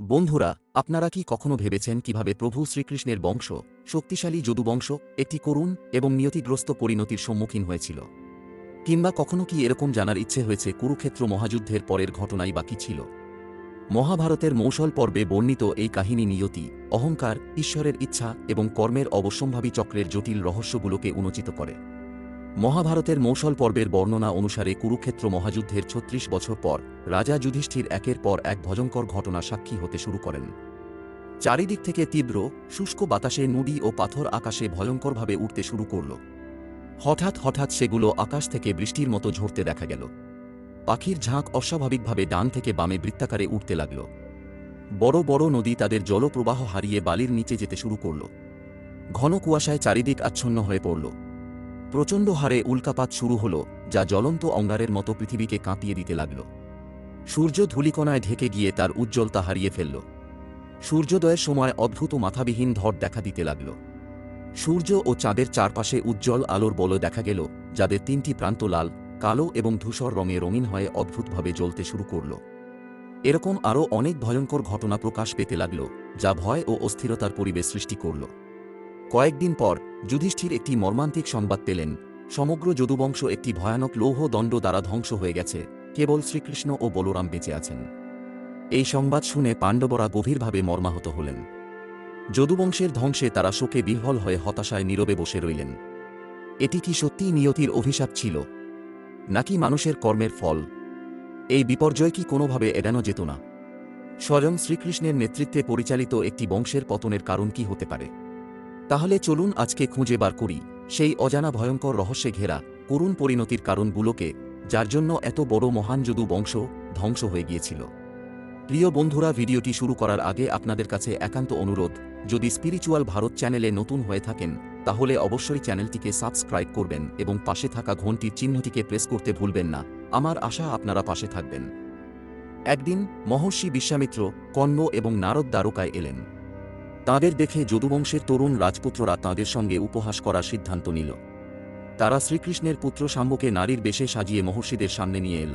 বন্ধুরা, আপনারা কি কখনো ভেবেছেন কীভাবে প্রভু শ্রীকৃষ্ণের বংশ, শক্তিশালী যদুবংশ একটি করুণ এবং নিয়তিগ্রস্ত পরিণতির সম্মুখীন হয়েছিল? কিংবা কখনো কি এরকম জানার ইচ্ছে হয়েছে কুরুক্ষেত্র মহাযুদ্ধের পরের ঘটনাই বাকি ছিল? মহাভারতের মৌসল পর্বে বর্ণিত এই কাহিনী নিয়তি, অহংকার, ঈশ্বরের ইচ্ছা এবং কর্মের অবশ্যম্ভাবী চক্রের জটিল রহস্যগুলোকে উন্মোচিত করে। মহাভারতের মৌসল পর্বের বর্ণনা অনুসারে কুরুক্ষেত্র মহাযুদ্ধের ছত্রিশ বছর পর রাজা যুধিষ্ঠির একের পর এক ভয়ঙ্কর ঘটনা সাক্ষী হতে শুরু করেন। চারিদিক থেকে তীব্র, শুষ্ক বাতাসে নুড়ি ও পাথর আকাশে ভয়ঙ্করভাবে উঠতে শুরু করল। হঠাৎ হঠাৎ সেগুলো আকাশ থেকে বৃষ্টির মতো ঝরতে দেখা গেল। পাখির ঝাঁক অস্বাভাবিকভাবে ডান থেকে বামে বৃত্তাকারে উঠতে লাগল। বড় বড় নদী তাদের জলপ্রবাহ হারিয়ে বালির নিচে যেতে শুরু করল। ঘন কুয়াশায় চারিদিক আচ্ছন্ন হয়ে পড়ল। প্রচণ্ড হারে উল্কাপাত শুরু হল, যা জ্বলন্ত অঙ্গারের মতো পৃথিবীকে কাঁপিয়ে দিতে লাগল। সূর্য ধূলিকণায় ঢেকে গিয়ে তার উজ্জ্বলতা হারিয়ে ফেলল। সূর্যোদয়ের সময় অদ্ভুত মাথাবিহীন ধর দেখা দিতে লাগল। সূর্য ও চাঁদের চারপাশে উজ্জ্বল আলোর বল দেখা গেল, যাদের তিনটি প্রান্ত লাল, কালো এবং ধূসর রঙে রঙিন হয়ে অদ্ভুতভাবে জ্বলতে শুরু করল। এরকম আরও অনেক ভয়ঙ্কর ঘটনা প্রকাশ পেতে লাগল, যা ভয় ও অস্থিরতার পরিবেশ সৃষ্টি করল। কয়েকদিন পর, যুধিষ্ঠির একটি মর্মান্তিক সংবাদ পেলেন। সমগ্র যদুবংশ একটি ভয়ানক লৌহ দণ্ড দ্বারা ধ্বংস হয়ে গেছে, কেবল শ্রীকৃষ্ণ ও বলরাম বেঁচে আছেন। এই সংবাদ শুনে পাণ্ডবরা গভীরভাবে মর্মাহত হলেন। যদুবংশের ধ্বংসে তারা শোকে বিহ্বল হয়ে হতাশায় নীরবে বসে রইলেন। এটি কি সত্যিই নিয়তির অভিশাপ ছিল? নাকি মানুষের কর্মের ফল? এই বিপর্যয় কি কোনোভাবে এড়ানো যেত না? স্বয়ং শ্রীকৃষ্ণের নেতৃত্বে পরিচালিত একটি বংশের পতনের কারণ কি হতে পারে? তাহলে চলুন আজকে খুঁজে বার করি সেই অজানা ভয়ঙ্কর রহস্যে ঘেরা করুণ পরিণতির কারণগুলোকে, যার জন্য এত বড় মহান যদু বংশ ধ্বংস হয়ে গিয়েছিল। প্রিয় বন্ধুরা, ভিডিওটি শুরু করার আগে আপনাদের কাছে একান্ত অনুরোধ, যদি স্পিরিচুয়াল ভারত চ্যানেলে নতুন হয়ে থাকেন, তাহলে অবশ্যই চ্যানেলটিকে সাবস্ক্রাইব করবেন এবং পাশে থাকা ঘন্টির চিহ্নটিকে প্রেস করতে ভুলবেন না। আমার আশা আপনারা পাশে থাকবেন। একদিন মহর্ষি বিশ্বামিত্র কণ্ব এবং নারদ দ্বারকায় এলেন। তাঁদের দেখে যদুবংশের তরুণ রাজপুত্ররা তাঁদের সঙ্গে উপহাস করার সিদ্ধান্ত নিল। তারা শ্রীকৃষ্ণের পুত্র শাম্বকে নারীর বেশে সাজিয়ে মহর্ষিদের সামনে নিয়ে এল।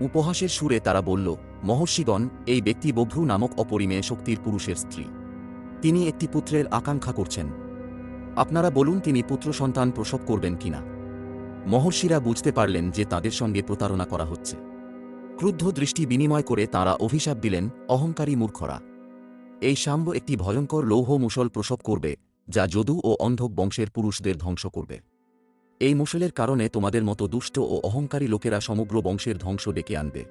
উপহাসের সুরে তারা বলল, মহর্ষিগণ, এই ব্যক্তি বভ্রু নামক অপরিমেয় শক্তির পুরুষের স্ত্রী। তিনি একটি পুত্রের আকাঙ্ক্ষা করছেন। আপনারা বলুন তিনি পুত্র সন্তান প্রসব করবেন কিনা। মহর্ষিরা বুঝতে পারলেন যে তাদের সঙ্গে প্রতারণা করা হচ্ছে। ক্রুদ্ধ দৃষ্টি বিনিময় করে তাঁরা অভিশাপ দিলেন, অহংকারী মূর্খরা। এই শাম্ব একটি ভয়ঙ্কর লৌহ মুসল প্রসব করবে, যা যদু ও অন্ধক বংশের পুরুষদের ধ্বংস করবে। এই মুসলের কারণে তোমাদের মতো দুষ্ট ও অহংকারী লোকেরা সমগ্র বংশের ধ্বংস ডেকে আনবে।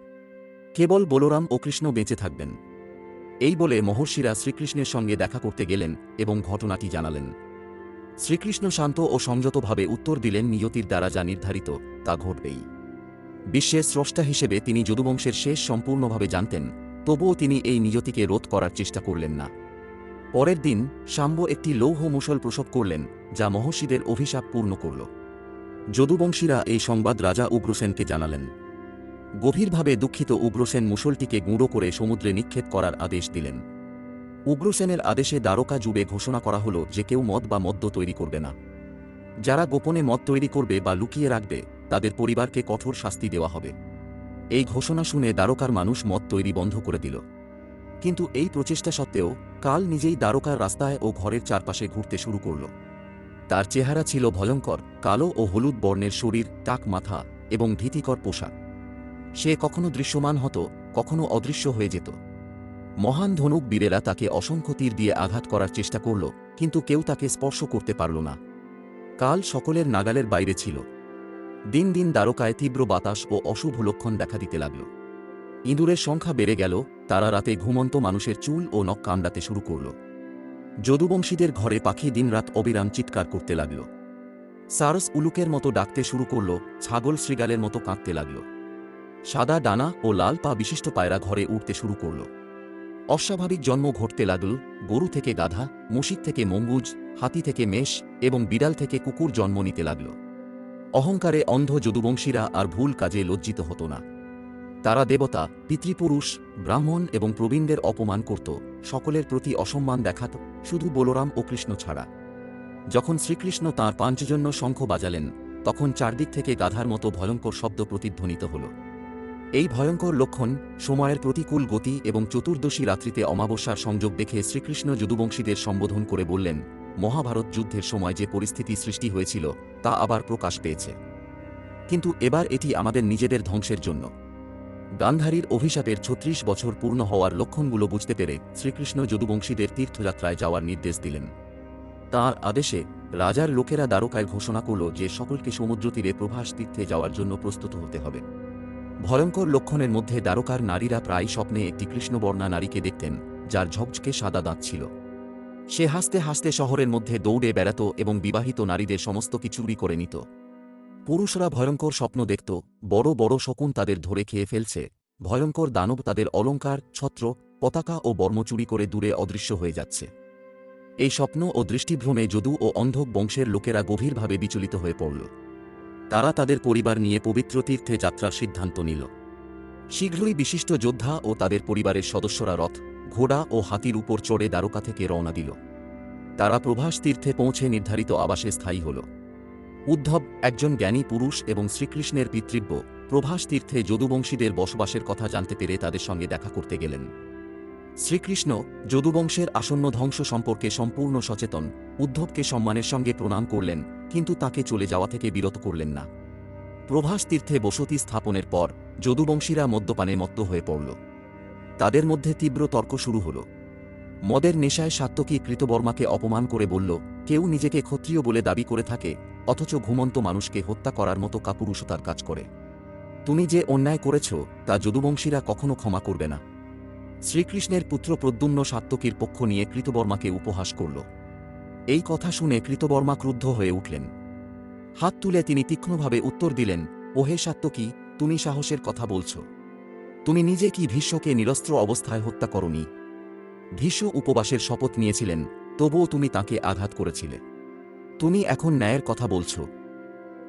কেবল বলরাম ও কৃষ্ণ বেঁচে থাকবেন। এই বলে মহর্ষিরা শ্রীকৃষ্ণের সঙ্গে দেখা করতে গেলেন এবং ঘটনাটি জানালেন। শ্রীকৃষ্ণ শান্ত ও সংযতভাবে উত্তর দিলেন নিয়তির দ্বারা যা নির্ধারিত, তা ঘটবেই। বিশ্বের স্রষ্টা হিসেবে তিনি যদুবংশের শেষ সম্পূর্ণভাবে জানতেন তবুও তিনি এই নিয়তিকে রোধ করার চেষ্টা করলেন না। পরের দিন, শাম্ব একটি লৌহ মুসল প্রসব করলেন, যা মহর্ষিদের অভিশাপ পূর্ণ করল। যদুবংশীরা এই সংবাদ রাজা উগ্রসেনকে জানালেন। গভীরভাবে দুঃখিত উগ্রসেন মুসলটিকে গুঁড়ো করে সমুদ্রে নিক্ষেপ করার আদেশ দিলেন। উগ্রসেনের আদেশে দ্বারকা যুবে ঘোষণা করা হল যে কেউ মদ বা মদ্য তৈরি করবে না। যারা গোপনে মদ তৈরি করবে বা লুকিয়ে রাখবে, তাদের পরিবারকে কঠোর শাস্তি দেওয়া হবে। এই ঘোষণা শুনে দ্বারকার মানুষ মদ তৈরি বন্ধ করে দিল। কিন্তু এই প্রচেষ্টা সত্ত্বেও কাল নিজেই দ্বারকার রাস্তায় ও ঘরের চারপাশে ঘুরতে শুরু করল। তার চেহারা ছিল ভয়ঙ্কর, কালো ও হলুদ বর্ণের শরীর, টাক মাথা এবং ভীতিকর পোশাক। সে কখনো দৃশ্যমান হতো, কখনো অদৃশ্য হয়ে যেত। মহান ধনুক বীরেরা তাকে অসংখ্য তীর দিয়ে আঘাত করার চেষ্টা করল, কিন্তু কেউ তাকে স্পর্শ করতে পারল না। কাল সকলের নাগালের বাইরে ছিল। দিন দিন দ্বারকায় তীব্র বাতাস ও অশুভ লক্ষণ দেখা দিতে লাগল। ইঁদুরের সংখ্যা বেড়ে গেল, তারা রাতে ঘুমন্ত মানুষের চুল ও নখ কামড়াতে শুরু করল। যদুবংশীদের ঘরে পাখি দিনরাত অবিরাম চিৎকার করতে লাগল। সারস উলুকের মতো ডাকতে শুরু করল, ছাগল শ্রীগালের মতো কাঁদতে লাগল। সাদা ডানা ও লাল পা বিশিষ্ট পায়রা ঘরে উঠতে শুরু করল। অস্বাভাবিক জন্ম ঘটতে লাগল, গরু থেকে গাধা মুশিক থেকে মঙ্গুজ, হাতি থেকে মেষ এবং বিড়াল থেকে কুকুর জন্ম নিতে লাগল। অহংকারে অন্ধ যদুবংশীরা আর ভুল কাজে লজ্জিত হতো না। তারা দেবতা, পিতৃপুরুষ, ব্রাহ্মণ এবং প্রবীণদের অপমান করত, সকলের প্রতি অসম্মান দেখাত, শুধু বলরাম ও কৃষ্ণ ছাড়া। যখন শ্রীকৃষ্ণ তাঁর পাঞ্চজন্য শঙ্খ বাজালেন, তখন চারদিক থেকে গাধার মতো ভয়ঙ্কর শব্দ প্রতিধ্বনিত হল। এই ভয়ঙ্কর লক্ষণ সময়ের প্রতিকূল গতি এবং চতুর্দশী রাত্রিতে অমাবস্যার সংযোগ দেখে শ্রীকৃষ্ণ যদুবংশীদের সম্বোধন করে বললেন মহাভারত যুদ্ধের সময় যে পরিস্থিতি সৃষ্টি হয়েছিল, তা আবার প্রকাশ পেয়েছে। কিন্তু এবার এটি আমাদের নিজেদের ধ্বংসের জন্য। গান্ধারীর অভিশাপের ছত্রিশ বছর পূর্ণ হওয়ার লক্ষণগুলো বুঝতে পেরে শ্রীকৃষ্ণ যদুবংশীদের তীর্থযাত্রায় যাওয়ার নির্দেশ দিলেন। তাঁর আদেশে রাজার লোকেরা দ্বারকায় ঘোষণা করল যে সকলকে সমুদ্র তীরে প্রভাস তীর্থে যাওয়ার জন্য প্রস্তুত হতে হবে। ভয়ঙ্কর লক্ষণের মধ্যে দ্বারকার নারীরা প্রায় স্বপ্নে একটি কৃষ্ণবর্ণা নারীকে দেখতেন, যার ঝকঝকে সাদা দাঁত ছিল। সে হাসতে হাসতে শহরের মধ্যে দৌড়ে বেড়াত এবং বিবাহিত নারীদের সমস্ত কিছুরই করে নিত। পুরুষরা ভয়ঙ্কর স্বপ্ন দেখত, বড় বড় শকুন তাদের ধরে খেয়ে ফেলছে, ভয়ঙ্কর দানব তাদের অলঙ্কার, ছত্র, পতাকা ও বর্ম চুরি করে দূরে অদৃশ্য হয়ে যাচ্ছে। এই স্বপ্ন ও দৃষ্টিভ্রমে যদু ও অন্ধক বংশের লোকেরা গভীরভাবে বিচলিত হয়ে পড়ল। তারা তাদের পরিবার নিয়ে পবিত্র তীর্থে যাত্রার সিদ্ধান্ত নিল। শীঘ্রই বিশিষ্ট যোদ্ধা ও তাদের পরিবারের সদস্যরা রথ, ঘোড়া ও হাতির উপর চড়ে দ্বারকা থেকে রওনা দিল। তারা প্রভাস তীর্থে পৌঁছে নির্ধারিত আবাসে স্থায়ী হল। উদ্ধব, একজন জ্ঞানী পুরুষ এবং শ্রীকৃষ্ণের পিতৃব্য, প্রভাস তীর্থে যদুবংশীদের বসবাসের কথা জানতে পেরে তাদের সঙ্গে দেখা করতে গেলেন। শ্রীকৃষ্ণ যদুবংশের আসন্ন ধ্বংস সম্পর্কে সম্পূর্ণ সচেতন, উদ্ধবকে সম্মানের সঙ্গে প্রণাম করলেন, কিন্তু তাকে চলে যাওয়া থেকে বিরত করলেন না। প্রভাস তীর্থে বসতি স্থাপনের পর যদুবংশীরা মদ্যপানে মত্ত হয়ে পড়ল। তাদের মধ্যে তীব্র তর্ক শুরু হল। মদের নেশায় সাত্তকী কৃতবর্মাকে অপমান করে বলল, কেউ নিজেকে ক্ষত্রিয় বলে দাবি করে থাকে, অথচ ঘুমন্ত মানুষকে হত্যা করার মতো কাপুরুষতার কাজ করে। তুমি যে অন্যায় করেছ, তা যদুবংশীরা কখনো ক্ষমা করবে না। শ্রীকৃষ্ণের পুত্র প্রদ্যুম্ন সাত্তকীর পক্ষ নিয়ে কৃতবর্মাকে উপহাস করল। এই কথা শুনে কৃতবর্মা ক্রুদ্ধ হয়ে উঠলেন। হাত তুলে তিনি তীক্ষ্ণভাবে উত্তর দিলেন, ওহে সাত্তকী তুমি সাহসের কথা বলছ। তুমি নিজে কি ভীষ্মকে নিরস্ত্র অবস্থায় হত্যা করনি? ভীষ্ম উপবাসের শপথ নিয়েছিলেন, তবুও তুমি তাকে আঘাত করেছিলে। তুমি এখন ন্যায়ের কথা বলছ।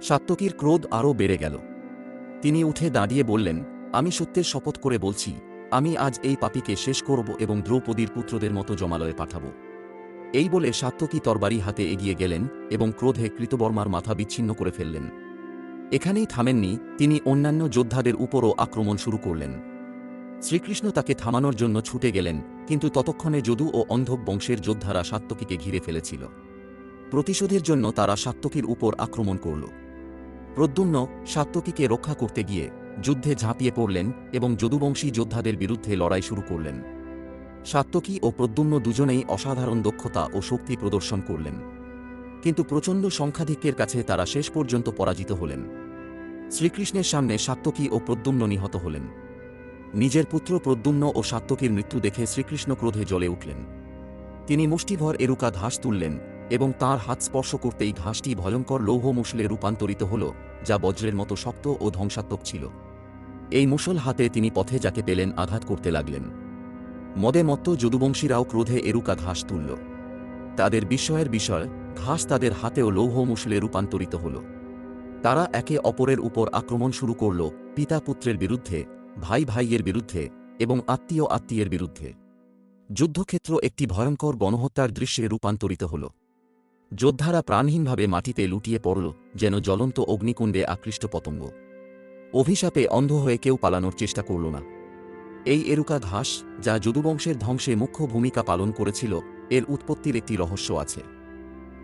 সাত্তকীর ক্রোধ আরও বেড়ে গেল। তিনি উঠে দাঁড়িয়ে বললেন, আমি সত্যের শপথ করে বলছি, আমি আজ এই পাপীকে শেষ করব এবং দ্রৌপদীর পুত্রদের মতো জমালয়ে পাঠাব। এই বলে সাত্তকী তরবারি হাতে এগিয়ে গেলেন এবং ক্রোধে কৃতবর্মার মাথা বিচ্ছিন্ন করে ফেললেন। এখানেই থামেননি, তিনি অন্যান্য যোদ্ধাদের উপরও আক্রমণ শুরু করলেন। শ্রীকৃষ্ণ তাকে থামানোর জন্য ছুটে গেলেন, কিন্তু ততক্ষণে যদু ও অন্ধব বংশের যোদ্ধারা সাত্তকীকে ঘিরে ফেলেছিল। প্রতিশোধের জন্য তারা সাত্তকীর উপর আক্রমণ করল। প্রদ্যুম্ন সাত্তকীকে রক্ষা করতে গিয়ে যুদ্ধে ঝাঁপিয়ে পড়লেন এবং যদুবংশী যোদ্ধাদের বিরুদ্ধে লড়াই শুরু করলেন। সাত্তকী ও প্রদ্যুম্ন দুজনেই অসাধারণ দক্ষতা ও শক্তি প্রদর্শন করলেন। কিন্তু প্রচণ্ড সংখ্যাধিক্যের কাছে তারা শেষ পর্যন্ত পরাজিত হলেন। শ্রীকৃষ্ণের সামনে সাত্তকী ও প্রদ্যুম্ন নিহত হলেন। নিজের পুত্র প্রদ্যুম্ন ও সাত্তকীর মৃত্যু দেখে শ্রীকৃষ্ণ ক্রোধে জ্বলে উঠলেন। তিনি মুষ্টিভর এরুকা ঘাস তুললেন এবং তার হাত স্পর্শ করতেই ঘাসটি ভয়ঙ্কর লৌহ মুসলে রূপান্তরিত হল, যা বজ্রের মতো শক্ত ও ধ্বংসাত্মক ছিল। এই মুসল হাতে তিনি পথে যাকে পেলেন আঘাত করতে লাগলেন। মদে মত্ত যদুবংশীরাও ক্রোধে এরুকা ঘাস তুলল। তাদের বিস্ময়ের বিষয়, ঘাস তাদের হাতেও লৌহ মুসলে রূপান্তরিত হল। তারা একে অপরের উপর আক্রমণ শুরু করল, পিতা পুত্রের বিরুদ্ধে, ভাই ভাইয়ের বিরুদ্ধে এবং আত্মীয় আত্মীয়ের বিরুদ্ধে। যুদ্ধক্ষেত্র একটি ভয়ঙ্কর গণহত্যার দৃশ্যে রূপান্তরিত হল। যোদ্ধারা প্রাণহীনভাবে মাটিতে লুটিয়ে পড়ল, যেন জ্বলন্ত অগ্নিকুণ্ডে আকৃষ্ট পতঙ্গ। অভিশাপে অন্ধ হয়ে কেউ পালানোর চেষ্টা করল না। এই এরুকা ঘাস, যা যদুবংশের ধ্বংসে মুখ্য ভূমিকা পালন করেছিল, এর উৎপত্তির একটি রহস্য আছে।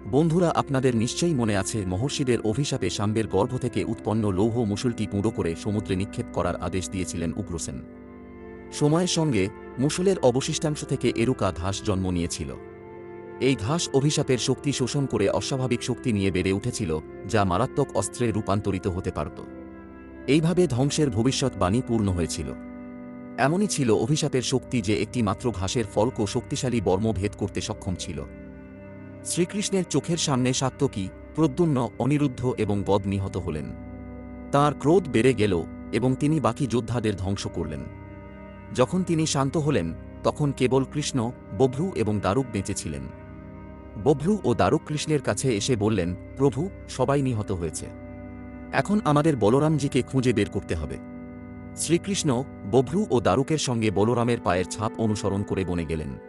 বন্ধুরা, আপনাদের নিশ্চয়ই মনে আছে, মহর্ষিদের অভিশাপে সাম্বের গর্ভ থেকে উৎপন্ন লৌহ মুসলটি পুঁড়ো করে সমুদ্রে নিক্ষেপ করার আদেশ দিয়েছিলেন উগ্রসেন। সময়ের সঙ্গে মুসলের অবশিষ্টাংশ থেকে এরুকা ঘাস জন্ম নিয়েছিল। এই ঘাস অভিশাপের শক্তি শোষণ করে অস্বাভাবিক শক্তি নিয়ে বেড়ে উঠেছিল, যা মারাত্মক অস্ত্রে রূপান্তরিত হতে পারত। এইভাবে ধ্বংসের ভবিষ্যৎবাণী পূর্ণ হয়েছিল। এমনই ছিল অভিশাপের শক্তি যে একটি মাত্র ঘাসের ফলক শক্তিশালী বর্ম ভেদ করতে সক্ষম ছিল। শ্রীকৃষ্ণের চোখের সামনে সাত্তকী প্রদ্যুম্ন, অনিরুদ্ধ এবং বদ নিহত হলেন। তাঁর ক্রোধ বেড়ে গেল এবং তিনি বাকি যোদ্ধাদের ধ্বংস করলেন। যখন তিনি শান্ত হলেন, তখন কেবল কৃষ্ণ, বভ্রু এবং দারুক বেঁচেছিলেন বভ্রু ও দারুক কৃষ্ণের কাছে এসে বললেন, প্রভু, সবাই নিহত হয়েছে। এখন আমাদের বলরামজিকে খুঁজে বের করতে হবে। শ্রীকৃষ্ণ বভ্রু ও দারুকের সঙ্গে বলরামের পায়ের ছাপ অনুসরণ করে বনে গেলেন।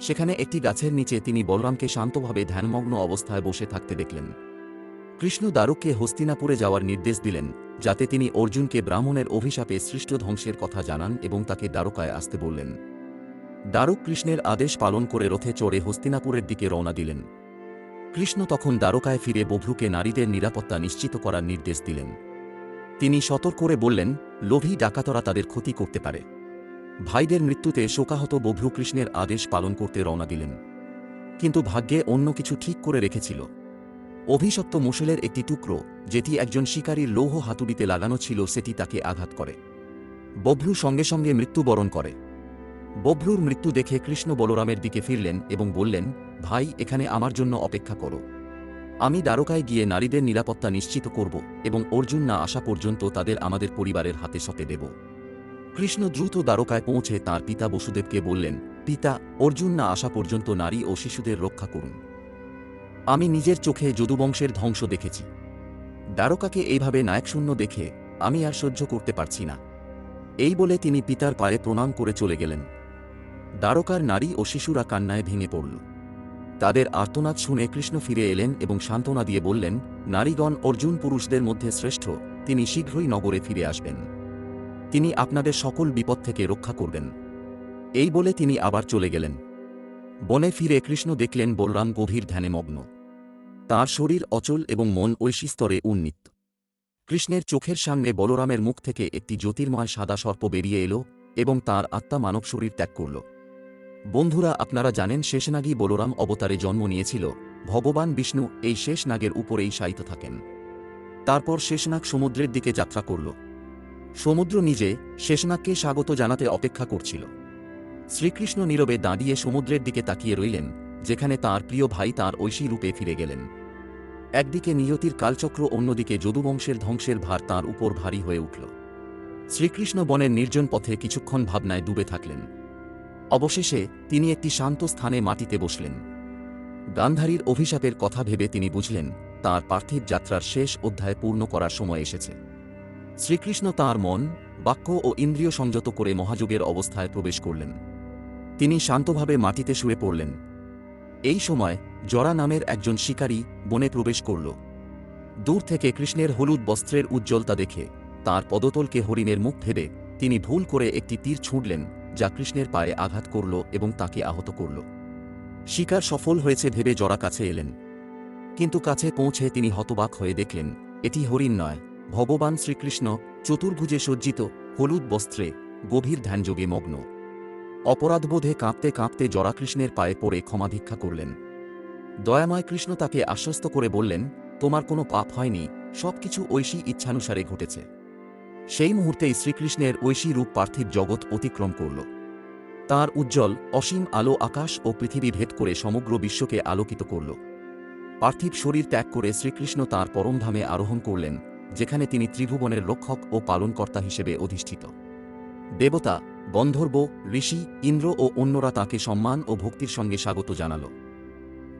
সেখানে একটি গাছের নিচে তিনি বলরামকে শান্তভাবে ধ্যানমগ্ন অবস্থায় বসে থাকতে দেখলেন। কৃষ্ণ দারুককে হস্তিনাপুরে যাওয়ার নির্দেশ দিলেন, যাতে তিনি অর্জুনকে ব্রাহ্মণের অভিশাপে সৃষ্ট ধ্বংসের কথা জানান এবং তাকে দ্বারকায় আসতে বললেন। দ্বারক কৃষ্ণের আদেশ পালন করে রথে চড়ে হস্তিনাপুরের দিকে রওনা দিলেন। কৃষ্ণ তখন দ্বারকায় ফিরে বভ্রুকে নারীদের নিরাপত্তা নিশ্চিত করার নির্দেশ দিলেন। তিনি সতর্ক করে বললেন, লোভী ডাকাতরা তাদের ক্ষতি করতে পারে। ভাইদের মৃত্যুতে শোকাহত বভ্রু কৃষ্ণের আদেশ পালন করতে রওনা দিলেন। কিন্তু ভাগ্যে অন্য কিছু ঠিক করে রেখেছিল। অভিশপ্ত মুসলের একটি টুকরো, যেটি একজন শিকারীর লৌহ হাতুড়িতে লাগানো ছিল, সেটি তাকে আঘাত করে। বভ্রু সঙ্গে সঙ্গে মৃত্যুবরণ করে। বভ্রুর মৃত্যু দেখে কৃষ্ণ বলরামের দিকে ফিরলেন এবং বললেন, ভাই, এখানে আমার জন্য অপেক্ষা করো। আমি দ্বারকায় গিয়ে নারীদের নিরাপত্তা নিশ্চিত করব এবং অর্জুন না আসা পর্যন্ত তাদের আমাদের পরিবারের হাতে সঁপে দেব। কৃষ্ণ দ্রুত দ্বারকায় পৌঁছে তার পিতা বসুদেবকে বললেন, পিতা, অর্জুন না আসা পর্যন্ত নারী ও শিশুদের রক্ষা করুন। আমি নিজের চোখে যদুবংশের ধ্বংস দেখেছি। দ্বারকাকে এইভাবে নায়কশূন্য দেখে আমি আর সহ্য করতে পারছি না। এই বলে তিনি পিতার পায়ে প্রণাম করে চলে গেলেন। দ্বারকার নারী ও শিশুরা কান্নায় ভেঙে পড়ল। তাদের আর্তনাদ শুনে কৃষ্ণ ফিরে এলেন এবং সান্ত্বনা দিয়ে বললেন, নারীগণ, অর্জুন পুরুষদের মধ্যে শ্রেষ্ঠ, তিনি শীঘ্রই নগরে ফিরে আসবেন। তিনি আপনাদের সকল বিপদ থেকে রক্ষা করবেন। এই বলে তিনি আবার চলে গেলেন। বনে ফিরে কৃষ্ণ দেখলেন বলরাম গভীর ধ্যানে মগ্ন। তাঁর শরীর অচল এবং মন ঐশী স্তরে উন্নীত। কৃষ্ণের চোখের সামনে বলরামের মুখ থেকে একটি জ্যোতির্ময় সাদা সর্প বেরিয়ে এলো এবং তার আত্মা মানব শরীর ত্যাগ করল। বন্ধুরা, আপনারা জানেন শেষনাগী বলরাম অবতারে জন্ম নিয়েছিল। ভগবান বিষ্ণু এই শেষনাগের উপরেই শায়িত থাকেন। তারপর শেষনাগ সমুদ্রের দিকে যাত্রা করল। সমুদ্র নিজে শেষনাগকে স্বাগত জানাতে অপেক্ষা করছিল। শ্রীকৃষ্ণ নীরবে দাঁড়িয়ে সমুদ্রের দিকে তাকিয়ে রইলেন, যেখানে তার প্রিয় ভাই তার ঐশী রূপে ফিরে গেলেন। একদিকে নিয়তির কালচক্র, অন্যদিকে যদুবংশের ধ্বংসের ভার তাঁর উপর ভারী হয়ে উঠল। শ্রীকৃষ্ণ বনের নির্জন পথে কিছুক্ষণ ভাবনায় ডুবে থাকলেন। অবশেষে তিনি একটি শান্ত স্থানে মাটিতে বসলেন। গান্ধারীর অভিশাপের কথা ভেবে তিনি বুঝলেন, তার পার্থিব যাত্রার শেষ অধ্যায় পূর্ণ করার সময় এসেছে। শ্রীকৃষ্ণ তাঁর মন, বাক্য ও ইন্দ্রিয় সংযত করে মহাযুগের অবস্থায় প্রবেশ করলেন। তিনি শান্তভাবে মাটিতে শুয়ে পড়লেন। এই সময় জরা নামের একজন শিকারী বনে প্রবেশ করল। দূর থেকে কৃষ্ণের হলুদ বস্ত্রের উজ্জ্বলতা দেখে তার পদতলকে হরিণের মুখ ভেবে তিনি ভুল করে একটি তীর ছুঁড়লেন, যা কৃষ্ণের পায়ে আঘাত করল এবং তাকে আহত করল। শিকার সফল হয়েছে ভেবে জরা কাছে এলেন। কিন্তু কাছে পৌঁছে তিনি হতবাক হয়ে দেখলেন, এটি হরিণ নয়। ভগবান শ্রীকৃষ্ণ চতুর্ভুজে সজ্জিত হলুদ বস্ত্রে গভীর ধ্যানযোগে মগ্ন। অপরাধবোধে কাঁপতে কাঁপতে জরাকৃষ্ণের পায়ে পড়ে ক্ষমা ভিক্ষা করলেন। দয়াময় কৃষ্ণ তাকে আশ্বস্ত করে বললেন, তোমার কোনো পাপ হয়নি, সবকিছু ঐশী ইচ্ছানুসারে ঘটেছে। সেই মুহূর্তেই শ্রীকৃষ্ণের ঐশী রূপ পার্থিব জগৎ অতিক্রম করল। তার উজ্জ্বল, অসীম আলো আকাশ ও পৃথিবী ভেদ করে সমগ্র বিশ্বকে আলোকিত করল। পার্থিব শরীর ত্যাগ করে শ্রীকৃষ্ণ তাঁর পরমধামে আরোহণ করলেন যেখানে তিনি ত্রিভুবনের রক্ষক ও পালনকর্তা হিসেবে অধিষ্ঠিত। দেবতা গন্ধর্ব ঋষি, ইন্দ্র ও অন্যরা তাকে সম্মান ও ভক্তির সঙ্গে স্বাগত জানাল।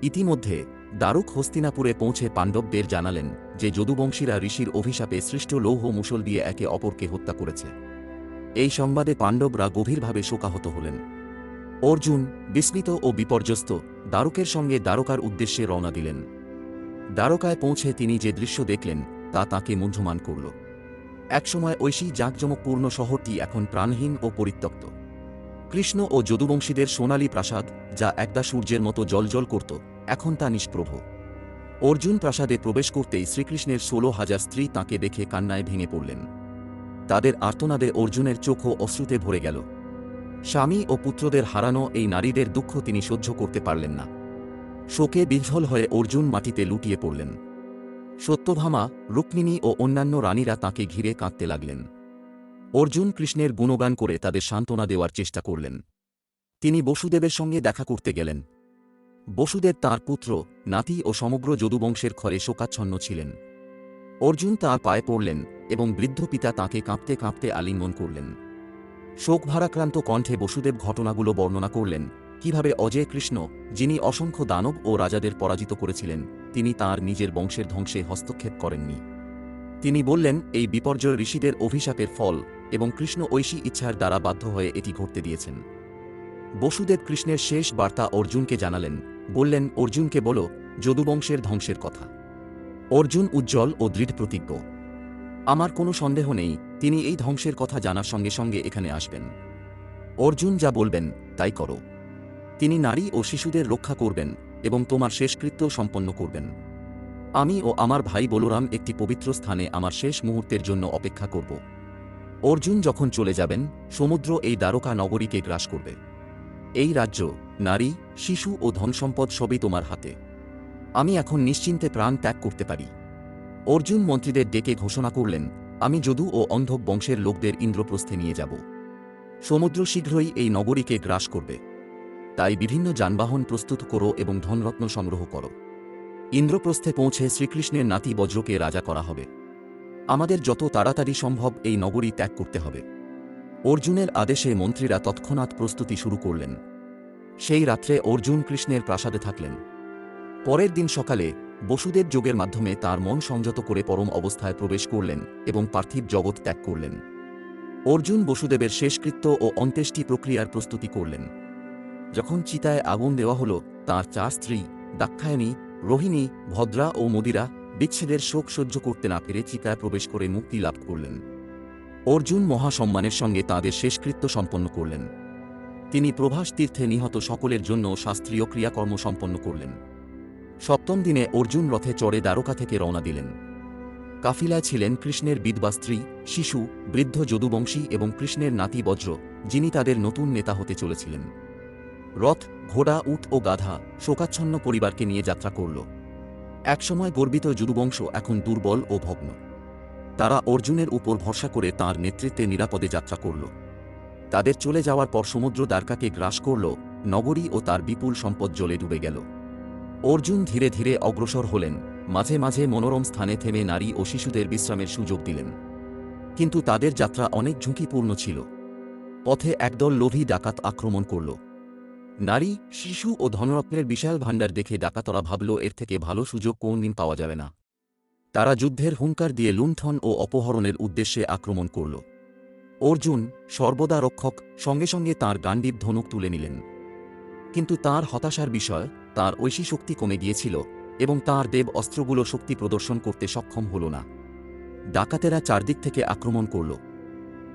ইতিমধ্যে দারুক হস্তিনাপুরে পৌঁছে পাণ্ডবদের জানালেন যে যদুবংশীরা ঋষির অভিশাপে সৃষ্ট লৌহ মুসল দিয়ে একে অপরকে হত্যা করেছে। এই সংবাদে পাণ্ডবরা গভীরভাবে শোকাহত হলেন। অর্জুন, বিস্মিত ও বিপর্যস্ত, দ্বারকের সঙ্গে দ্বারকার উদ্দেশ্যে রওনা দিলেন। দ্বারকায় পৌঁছে তিনি যে দৃশ্য দেখলেন তা তাকে মুহ্যমান করল। একসময় ঐশী জাঁকজমকপূর্ণ শহরটি এখন প্রাণহীন ও পরিত্যক্ত। কৃষ্ণ ও যদুবংশীদের সোনালী প্রাসাদ, যা একদা সূর্যের মতো জলজল করত, এখন তা নিষ্প্রভ। অর্জুন প্রাসাদে প্রবেশ করতেই শ্রীকৃষ্ণের ষোলো হাজার স্ত্রী তাকে দেখে কান্নায় ভেঙে পড়লেন। তাদের আর্তনাদে অর্জুনের চোখও অশ্রুতে ভরে গেল। স্বামী ও পুত্রদের হারানো এই নারীদের দুঃখ তিনি সহ্য করতে পারলেন না। শোকে বিহ্বল হয়ে অর্জুন মাটিতে লুটিয়ে পড়লেন। সত্যভামা রুক্মিণী ও অন্যান্য রানীরা তাকে ঘিরে কাঁদতে লাগলেন। অর্জুন কৃষ্ণের গুণগান করে তাদের সান্ত্বনা দেওয়ার চেষ্টা করলেন। তিনি বসুদেবের সঙ্গে দেখা করতে গেলেন। বসুদেব তার পুত্র, নাতি ও সমগ্র যদুবংশের ঘরে শোকাচ্ছন্ন ছিলেন। অর্জুন তার পায়ে পড়লেন এবং বৃদ্ধ পিতা তাঁকে কাঁপতে কাঁপতে আলিঙ্গন করলেন। শোক ভারাক্রান্ত কণ্ঠে বসুদেব ঘটনাগুলো বর্ণনা করলেন। কীভাবে অজয় কৃষ্ণ, যিনি অসংখ্য দানব ও রাজাদের পরাজিত করেছিলেন, তিনি তার নিজের বংশের ধ্বংসে হস্তক্ষেপ করেননি। তিনি বললেন, এই বিপর্যয় ঋষিদের অভিশাপের ফল এবং কৃষ্ণ ঐশী ইচ্ছার দ্বারা বাধ্য হয়ে এটি ঘটতে দিয়েছেন। বসুদেব কৃষ্ণের শেষ বার্তা অর্জুনকে জানালেন, বললেন, অর্জুনকে বলো, যদুবংশের ধ্বংসের কথা। অর্জুন উজ্জ্বল ও দৃঢ় প্রতিজ্ঞ। আমার কোনো সন্দেহ নেই, তিনি এই ধ্বংসের কথা জানার সঙ্গে সঙ্গে এখানে আসবেন। অর্জুন যা বলবেন, তাই করো। তিনি নারী ও শিশুদের রক্ষা করবেন এবং তোমার শেষকৃত্য সম্পন্ন করবেন। আমি ও আমার ভাই বলরাম একটি পবিত্র স্থানে আমার শেষ মুহূর্তের জন্য অপেক্ষা করব। অর্জুন যখন চলে যাবেন, সমুদ্র এই দ্বারকা নগরীকে গ্রাস করবে। এই রাজ্য, নারী, শিশু ও ধনসম্পদ সবই তোমার হাতে। আমি এখন নিশ্চিন্তে প্রাণ ত্যাগ করতে পারি। অর্জুন মন্ত্রীদের ডেকে ঘোষণা করলেন, আমি যদু ও অন্ধক বংশের লোকদের ইন্দ্রপ্রস্থে নিয়ে যাব। সমুদ্র শীঘ্রই এই নগরীকে গ্রাস করবে। তাই বিভিন্ন যানবাহন প্রস্তুত করো এবং ধনরত্ন সংগ্রহ করো। ইন্দ্রপ্রস্থে পৌঁছে শ্রীকৃষ্ণের নাতি বজ্রকে রাজা করা হবে। আমাদের যত তাড়াতাড়ি সম্ভব এই নগরী ত্যাগ করতে হবে। অর্জুনের আদেশে মন্ত্রীরা তৎক্ষণাৎ প্রস্তুতি শুরু করলেন। সেই রাত্রে অর্জুন কৃষ্ণের প্রাসাদে থাকলেন। পরের দিন সকালে বসুদের যোগের মাধ্যমে তার মন সংযত করে পরম অবস্থায় প্রবেশ করলেন এবং পার্থিব জগৎ ত্যাগ করলেন। অর্জুন বসুদেবের শেষকৃত্য ও অন্ত্যেষ্টি প্রক্রিয়ার প্রস্তুতি করলেন। যখন চিতায় আগুন দেওয়া হল, তাঁর চার স্ত্রী, দাক্ষায়ণী, রোহিণী, ভদ্রা ও মদিরা বিচ্ছেদের শোক সহ্য করতে না পেরে চিতায় প্রবেশ করে মুক্তি লাভ করলেন। অর্জুন মহাসম্মানের সঙ্গে তাঁদের শেষকৃত্য সম্পন্ন করলেন। তিনি প্রভাস তীর্থে নিহত সকলের জন্য শাস্ত্রীয় ক্রিয়াকর্ম সম্পন্ন করলেন। সপ্তম দিনে অর্জুন রথে চড়ে দ্বারকা থেকে রওনা দিলেন। কাফিলায় ছিলেন কৃষ্ণের বিধবা স্ত্রী, শিশু, বৃদ্ধ যদুবংশী এবং কৃষ্ণের নাতি বজ্র, যিনি তাদের নতুন নেতা হতে চলেছিলেন। রথ, ঘোড়া, উট ও গাধা শোকাচ্ছন্ন পরিবারকে নিয়ে যাত্রা করল। একসময় গর্বিত যদুবংশ এখন দুর্বল ও ভগ্ন। তারা অর্জুনের উপর ভরসা করে তার নেতৃত্বে নিরাপদে যাত্রা করল। তাদের চলে যাওয়ার পর সমুদ্র দ্বারকাকে গ্রাস করল, নগরী ও তার বিপুল সম্পদ জলে ডুবে গেল। অর্জুন ধীরে ধীরে অগ্রসর হলেন, মাঝে মাঝে মনোরম স্থানে থেমে নারী ও শিশুদের বিশ্রামের সুযোগ দিলেন। কিন্তু তাদের যাত্রা অনেক ঝুঁকিপূর্ণ ছিল। পথে একদল লোভী ডাকাত আক্রমণ করল। নারী, শিশু ও ধনরত্নের বিশাল ভাণ্ডার দেখে ডাকাতরা ভাবল, এর থেকে ভালো সুযোগ কোনদিন পাওয়া যাবে না। তারা যুদ্ধের হুঙ্কার দিয়ে লুণ্ঠন ও অপহরণের উদ্দেশ্যে আক্রমণ করল। অর্জুন, সর্বদা রক্ষক, সঙ্গে সঙ্গে তাঁর গান্ডীব ধনুক তুলে নিলেন। কিন্তু তার হতাশার বিষয়, তার ঐশী শক্তি কমে গিয়েছিল এবং তার দেব অস্ত্রগুলো শক্তি প্রদর্শন করতে সক্ষম হল না। ডাকাতেরা চারদিক থেকে আক্রমণ করল।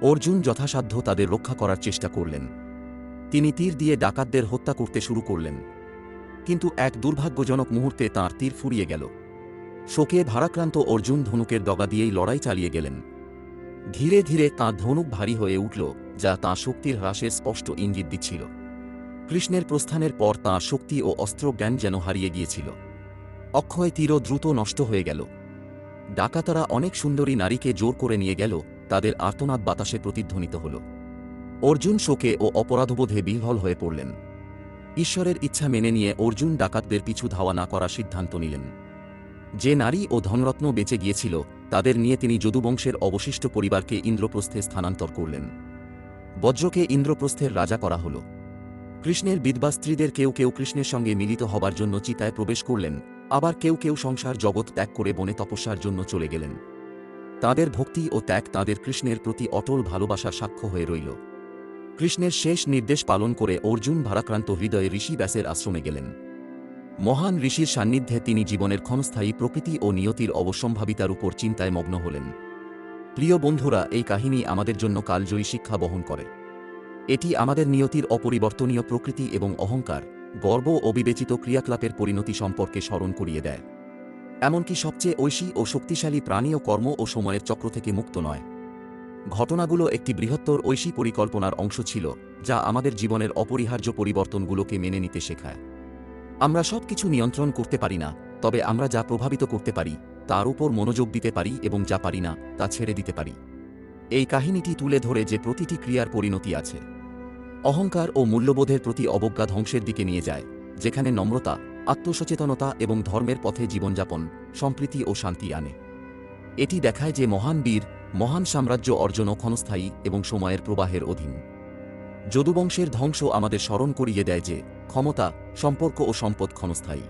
অর্জুন যথাসাধ্য তাদের রক্ষা করার চেষ্টা করলেন। তিনি তীর দিয়ে ডাকাতদের হত্যা করতে শুরু করলেন। কিন্তু এক দুর্ভাগ্যজনক মুহূর্তে তাঁর তীর ফুরিয়ে গেল। শোকে ভারাক্রান্ত অর্জুন ধনুকের দগা দিয়েই লড়াই চালিয়ে গেলেন। ধীরে ধীরে তাঁর ধনুক ভারী হয়ে উঠল, যা তাঁর শক্তির হ্রাসের স্পষ্ট ইঙ্গিত দিচ্ছিল। কৃষ্ণের প্রস্থানের পর তাঁর শক্তি ও অস্ত্র জ্ঞান যেন হারিয়ে গিয়েছিল। অক্ষয় তীরও দ্রুত নষ্ট হয়ে গেল। ডাকাতারা অনেক সুন্দরী নারীকে জোর করে নিয়ে গেল, তাদের আর্তনাদ বাতাসে প্রতিধ্বনিত হল। অর্জুন শোকে ও অপরাধবোধে বিহ্বল হয়ে পড়লেন। ঈশ্বরের ইচ্ছা মেনে নিয়ে অর্জুন ডাকাতদের পিছু ধাওয়া না করার সিদ্ধান্ত নিলেন। যে নারী ও ধনরত্ন বেঁচে গিয়েছিল, তাদের নিয়ে তিনি যদুবংশের অবশিষ্ট পরিবারকে ইন্দ্রপ্রস্থে স্থানান্তর করলেন। বজ্রকে ইন্দ্রপ্রস্থের রাজা করা হল। কৃষ্ণের বিধবা স্ত্রীদের কেউ কেউ কৃষ্ণের সঙ্গে মিলিত হবার জন্য চিতায় প্রবেশ করলেন, আবার কেউ কেউ সংসার জগৎ ত্যাগ করে বনে তপস্যার জন্য চলে গেলেন। তাদের ভক্তি ও ত্যাগ তাদের কৃষ্ণের প্রতি অটল ভালোবাসার সাক্ষ্য হয়ে রইল। কৃষ্ণের শেষ নির্দেশ পালন করে অর্জুন ভারাক্রান্ত হৃদয়ে ঋষি ব্যাসের আশ্রমে গেলেন। মহান ঋষির সান্নিধ্যে তিনি জীবনের ক্ষণস্থায়ী প্রকৃতি ও নিয়তির অবসম্ভাবিতার উপর চিন্তায় মগ্ন হলেন। প্রিয় বন্ধুরা, এই কাহিনী আমাদের জন্য কালজয়ী শিক্ষা বহন করে। এটি আমাদের নিয়তির অপরিবর্তনীয় প্রকৃতি এবং অহংকার, গর্ব ও বিবেচিত ক্রিয়াকলাপের পরিণতি সম্পর্কে স্মরণ করিয়ে দেয়। এমনকি সবচেয়ে ঐশী ও শক্তিশালী প্রাণী ও কর্ম ও সময়ের চক্র থেকে মুক্ত নয়। ঘটনাগুলো একটি বৃহত্তর ঐশী পরিকল্পনার অংশ ছিল, যা আমাদের জীবনের অপরিহার্য পরিবর্তনগুলোকে মেনে নিতে শেখায়। আমরা সব কিছু নিয়ন্ত্রণ করতে পারি না, তবে আমরা যা প্রভাবিত করতে পারি, তার উপর মনোযোগ দিতে পারি এবং যা পারি না, তা ছেড়ে দিতে পারি। এই কাহিনীটি তুলে ধরে যে প্রতিটি ক্রিয়ার পরিণতি আছে। অহংকার ও মূল্যবোধের প্রতি অবজ্ঞা ধ্বংসের দিকে নিয়ে যায়, যেখানে নম্রতা, আত্মসচেতনতা এবং ধর্মের পথে জীবনযাপন, সম্প্রীতি ও শান্তি আনে। এটি দেখায় যে মহান বীর মহান সাম্রাজ্য অর্জনও ক্ষণস্থায়ী এবং সময়ের প্রবাহের অধীন। যদুবংশের ধ্বংস আমাদের স্মরণ করিয়ে দেয় যে, ক্ষমতা, সম্পর্ক ও সম্পদ ক্ষণস্থায়ী।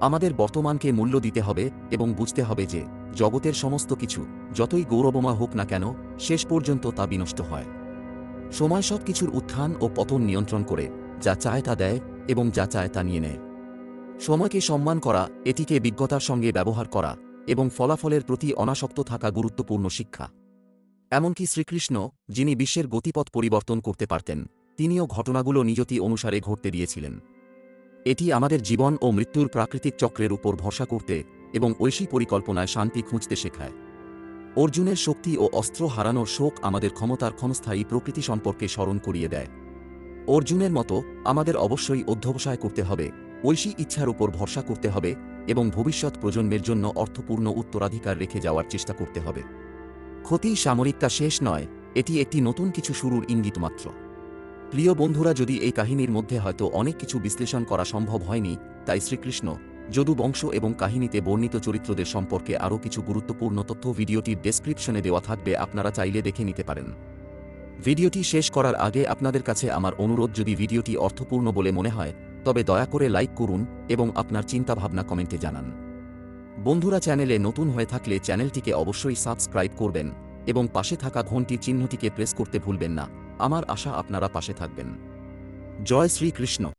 আমাদের বর্তমানকে মূল্য দিতে হবে এবং বুঝতে হবে যে, জগতের সমস্ত কিছু, যতই গৌরবময় হোক না কেন, শেষ পর্যন্ত তা বিনষ্ট হয়। সময় সব কিছুর উত্থান ও পতন নিয়ন্ত্রণ করে, যা চায় তা দেয় এবং যা চায় তা নিয়ে নেয়। সময়কে সম্মান করা, এটিকে বিজ্ঞতার সঙ্গে ব্যবহার করা এবং ফলাফলের প্রতি অনাসক্ত থাকা গুরুত্বপূর্ণ শিক্ষা। এমনকি শ্রীকৃষ্ণ, যিনি বিশ্বের গতিপথ পরিবর্তন করতে পারতেন, তিনিও ঘটনাগুলো নিজতি অনুসারে ঘটতে দিয়েছিলেন। এটি আমাদের জীবন ও মৃত্যুর প্রাকৃতিক চক্রের উপর ভরসা করতে এবং ঐশী পরিকল্পনায় শান্তি খুঁজতে শেখায়। অর্জুনের শক্তি ও অস্ত্র হারানোর শোক আমাদের ক্ষমতার ক্ষণস্থায়ী প্রকৃতি সম্পর্কে স্মরণ করিয়ে দেয়। অর্জুনের মতো আমাদের অবশ্যই অধ্যবসায় করতে হবে, ঐশী ইচ্ছার উপর ভরসা করতে হবে এবং ভবিষ্যৎ প্রজন্মের জন্য অর্থপূর্ণ উত্তরাধিকার রেখে যাওয়ার চেষ্টা করতে হবে। ক্ষতি সামরিকতা শেষ নয়, এটি একটি নতুন কিছু শুরুর ইঙ্গিত মাত্র। প্রিয় বন্ধুরা, যদি এই কাহিনীর মধ্যে হয়তো অনেক কিছু বিশ্লেষণ করা সম্ভব হয়নি, তাই শ্রীকৃষ্ণ, যদু বংশ এবং কাহিনীতে বর্ণিত চরিত্রদের সম্পর্কে আরও কিছু গুরুত্বপূর্ণ তথ্য ভিডিওটির ডেসক্রিপশনে দেওয়া থাকবে, আপনারা চাইলে দেখে নিতে পারেন। ভিডিওটি শেষ করার আগে আপনাদের কাছে আমার অনুরোধ, যদি ভিডিওটি অর্থপূর্ণ বলে মনে হয় তবে দয়া করে লাইক করুন এবং আপনার চিন্তাভাবনা কমেন্টে জানান। বন্ধুরা চ্যানেলে নতুন হয়ে থাকলে চ্যানেলটিকে অবশ্যই সাবস্ক্রাইব করবেন এবং পাশে থাকা ঘন্টি চিহ্নটিকে প্রেস করতে ভুলবেন না। আমার আশা আপনারা পাশে থাকবেন। জয় শ্রীকৃষ্ণ।